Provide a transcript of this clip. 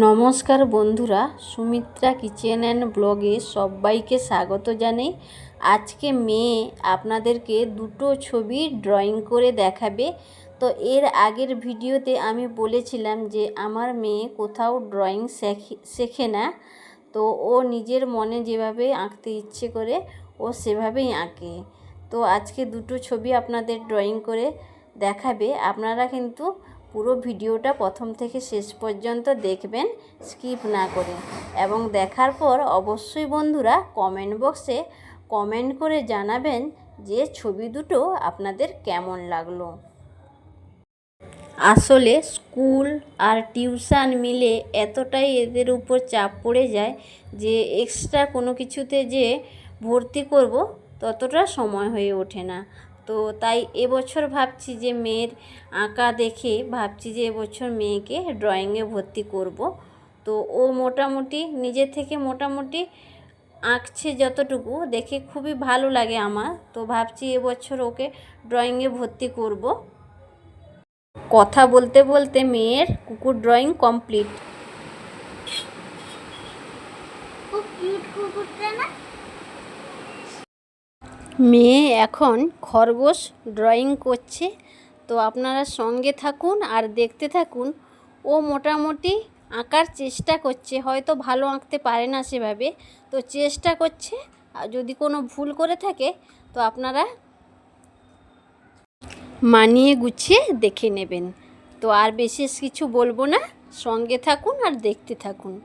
নমস্কার বন্ধুরা, Sumitra kitchen and ব্লগে সবাইকে স্বাগত জানাই। আজকে মেয়ে আপনাদেরকে দুটো ছবি ড্রয়িং করে দেখাবে। তো এর আগের ভিডিওতে আমি বলেছিলাম যে আমার মেয়ে কোথাও ড্রয়িং শেখে শেখে না। তো ও নিজের মনে যেভাবে আঁকতে ইচ্ছে করে, ও সেভাবেই আঁকে। তো আজকে দুটো ছবি আপনাদের ড্রয়িং করে দেখাবে। আপনারা কিন্তু পুরো ভিডিওটা প্রথম থেকে শেষ পর্যন্ত দেখবেন, স্কিপ না করে। এবং দেখার পর অবশ্যই বন্ধুরা কমেন্ট বক্সে কমেন্ট করে জানাবেন যে ছবি দুটো আপনাদের কেমন লাগল। আসলে স্কুল আর টিউশন মিলে এতটাই এদের উপর চাপ পড়ে যায় যে এক্সট্রা কোনো কিছুতে যে ভর্তি করব, ততটা সময় হয়ে ওঠে না। তো তাই এবছর ভাবছি যে মেয়ের আঁকা দেখে ভাবছি যে এবছর মেয়েকে ড্রয়িংয়ে ভর্তি করব। তো ও মোটামুটি নিজে থেকে মোটামুটি আঁকছে যতটুকু, দেখে খুবই ভালো লাগে আমার। তো ভাবছি এবছর ওকে ড্রয়িংয়ে ভর্তি করব। কথা বলতে বলতে মেয়ের কুকুর ড্রয়িং কমপ্লিট খুব কিউট কুকুরটা না? মেয়ে এখন খরগোশ ড্রয়িং করছে। তো আপনারা সঙ্গে থাকুন আর দেখতে থাকুন। ও মোটামুটি আঁকার চেষ্টা করছে, হয়তো ভালো আঁকতে পারে না সেভাবে। তো চেষ্টা করছে, আর যদি কোনো ভুল করে থাকে, তো আপনারা মানিয়ে গুছিয়ে দেখে নেবেন। তো আর বিশেষ কিছু বলব না, সঙ্গে থাকুন আর দেখতে থাকুন।